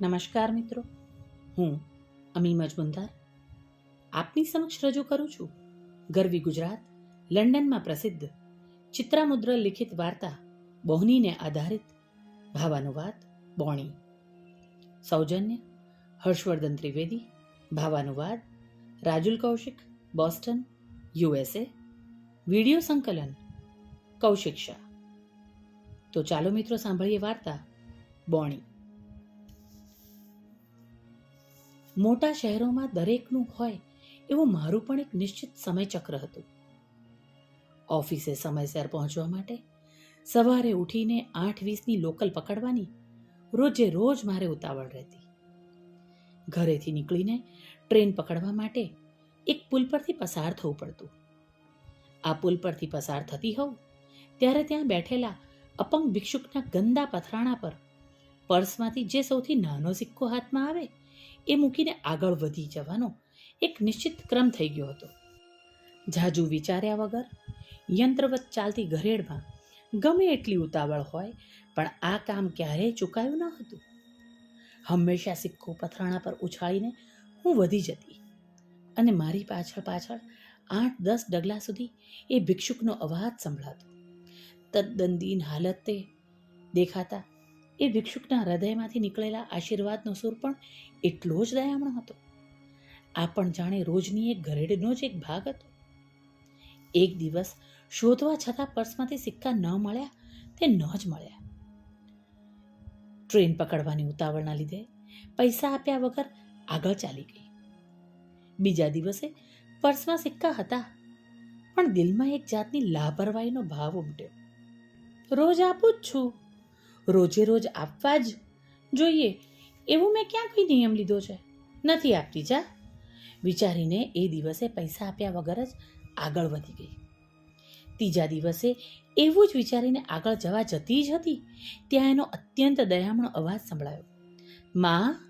નમસ્કાર મિત્રો. હું અમી મજમુંદાર આપની સમક્ષ રજૂ કરું છું ગરવી ગુજરાત, લંડનમાં પ્રસિદ્ધ ચિત્રામુદ્ર લિખિત વાર્તા બોહનીને આધારિત ભાવાનુવાદ બોણી. સૌજન્ય હર્ષવર્ધન ત્રિવેદી ભાવાનુવાદ Rajul Kaushik, Boston USA video સંકલન કૌશિક શાહ. તો ચાલો મિત્રો સાંભળીએ વાર્તા બોણી. મોટા શહેરોમાં દરેકનું હોય, એવું મારું પણ એક નિશ્ચિત સમયચક્ર હતું. ઓફિસે સમયસર પહોંચવા માટે સવારે ઉઠીને આઠ વીસની લોકલ પકડવાની રોજે રોજ મારે ઉતાવળ રહેતી. ઘરેથી નીકળીને ટ્રેન પકડવા માટે એક પુલ પરથી પસાર થવું પડતું. આ પુલ પરથી પસાર થતી હોઉં ત્યારે ત્યાં બેઠેલા અપંગ ભિક્ષુકના ગંદા પથરાણા પર પર્સમાંથી જે સૌથી નાનો સિક્કો હાથમાં આવે, એ મૂકીને આગળ વધી જવાનો એક નિશ્ચિત ક્રમ થઈ ગયો હતો. જાજુ વિચાર્યા વગર યંત્રવત ચાલતી ઘરેડમાં ગમે એટલી ઉતાવળ હોય, પણ આ કામ ક્યારેય ચૂકાયું ન હતું. હંમેશા સિક્કો પથરાણા પર ઉછાળીને હું વધી જતી અને મારી પાછળ પાછળ આઠ દસ ડગલા સુધી એ ભિક્ષુકનો અવાજ સંભળાતો. તદ્દન દીન હાલતે દેખાતા એ ભિક્ષુકના હૃદયમાંથી નીકળેલા આશીર્વાદનો સુર પણ એટલો જ દયામણો હતો. આ પણ જાણે રોજની એક ઘરેડનો જ એક ભાગ હતો. એક દિવસ શોધવા છતાં પર્સમાંથી સિક્કા ન મળ્યા, તે ન જ મળ્યા. ટ્રેન પકડવાની ઉતાવળના લીધે પૈસા આપ્યા વગર આગળ ચાલી ગઈ. બીજા દિવસે પર્સમાં સિક્કા હતા, પણ દિલમાં એક જાતની લાપરવાહીનો ભાવ ઉમટ્યો. રોજ આપું જ છું. રોજે રોજ આપવા જ જોઈએ. એવું મેં ક્યાં કોઈ નિયમ લીધો છે? નથી આપતી, જા. વિચારીને એ દિવસે પૈસા આપ્યા વગર જ આગળ વધી ગઈ. ત્રીજા દિવસે એવું જ વિચારીને આગળ જવા જતી જ હતી. ત્યાં એનો અત્યંત દયામણો અવાજ સંભળાયો. માં,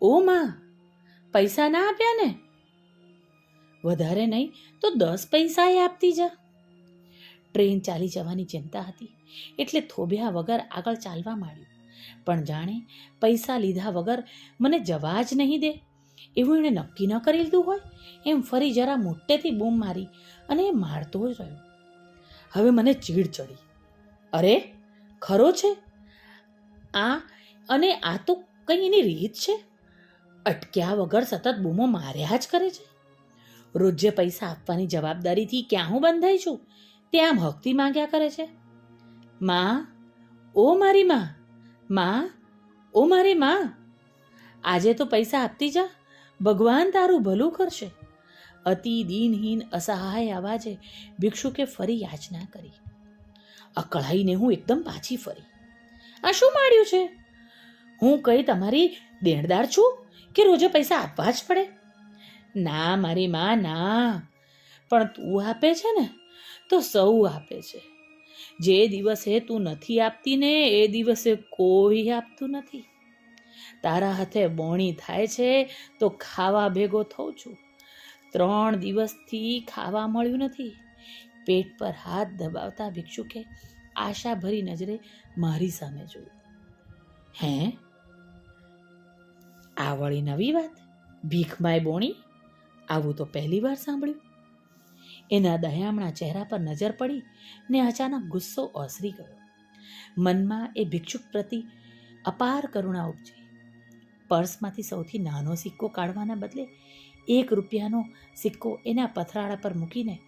ઓ માં, પૈસા ના આપ્યા ને? વધારે નહીં, તો દસ પૈસા આપતી જા. ટ્રેન ચાલી જવાની ચિંતા હતી. એટલે થોભ્યા વગર આગળ ચાલવા માંડ્યું. પણ જાણે પૈસા લીધા વગર મને જવા જ નહીં દે. એવું એણે નક્કી ન કરી લીધું હોય? એમ ફરી જરા મોટેથી બૂમ મારી અને એ મારતો જ રહ્યો. હવે મને ચીડ ચડી. અરે, ખરો છે? આ અને આ તો કંઈ એની રીત છે? અટક્યા વગર સતત બૂમો માર્યા જ કરે છે? રોજે પૈસા આપવાની જવાબદારીથી ક્યાં હું બંધાઈ છું? તે આમ હકથી માંગ્યા કરે છે? માં, ઓ મારી માં માં, ઓ મારી માં, આજે તો પૈસા આપતી જા, ભગવાન તારું ભલું કરશે. અતિ દીનહીન અસહાય અવાજે ભિક્ષુકે ફરી યાચના કરી. અકળાઈને હું એકદમ પાછી ફરી. આ શું માડ્યું છે? હું કઈ તમારી દેણદાર છું કે રોજે પૈસા આપવા જ પડે? ના, મારી માં, ના. પણ તું આપે છે ને તો સૌ આપે છે. જે દિવસે તું નથી આપતી ને એ દિવસે કોઈ આપતું નથી. તારા હાથે બોણી થાય છે તો ખાવા ભેગો થઉં છું. ત્રણ દિવસથી ખાવા મળ્યું નથી. પેટ પર હાથ દબાવતા ભિક્ષુકે આશાભરી નજરે મારી સામે જોયું. હે? આ વળી નવી વાત? ભીખમાય બોણી? આવું તો પહેલી વાર સાંભળ્યું. એના દયામણા ચહેરા પર નજર પડી ને અચાનક ગુસ્સો ઓસરી ગયો. મનમાં એ ભિક્ષુક પ્રતિ અપાર કરુણા ઉપજી. પર્સમાંથી સૌથી નાનો સિક્કો કાઢવાના બદલે એક રૂપિયાનો સિક્કો એના પથરાળા પર મૂકીને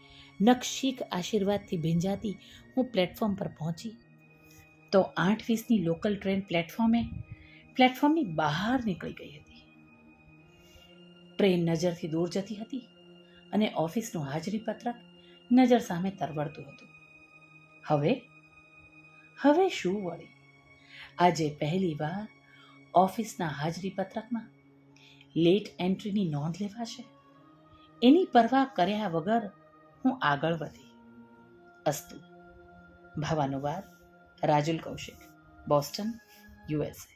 નકશીક આશીર્વાદથી ભીંજાતી હું પ્લેટફોર્મ પર પહોંચી. તો આઠ વીસની લોકલ ટ્રેન પ્લેટફોર્મે, પ્લેટફોર્મની બહાર નીકળી ગઈ હતી. ટ્રેન નજરથી દૂર જતી હતી. અને ઓફિસનું હાજરી પત્રક નજર સામે તરવડતું હતું. હવે હવે શું વળી? આજે પહેલીવાર ઓફિસના હાજરી પત્રકમાં લેટ એન્ટ્રીની નોંધ લેવાશે? એની પરવા કર્યા વગર હું આગળ વધી. અસ્તુ. ભાવાનુવાદ, રાજુલ કૌશિક, બોસ્ટન યુએસએ